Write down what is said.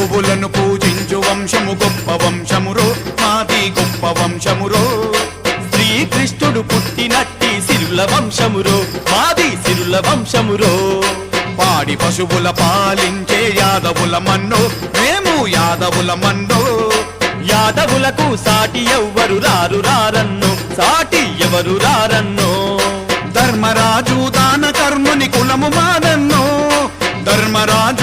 గోవులను పూజించు వంశము గొప్ప వంశమురో మాది గొప్ప వంశమురో. శ్రీకృష్ణుడు పుట్టినట్టి సిరుల వంశమురో మాది సిరుల వంశమురో. పాడి పశువుల పాలించే యాదవుల మన్నో మేము యాదవుల మన్నో. యాదవులకు సాటి ఎవ్వరు రారు రారన్నో సాటి ఎవరు రారన్నో. ధర్మరాజు దాన కర్ముని కులము మాదన్నో ధర్మరాజు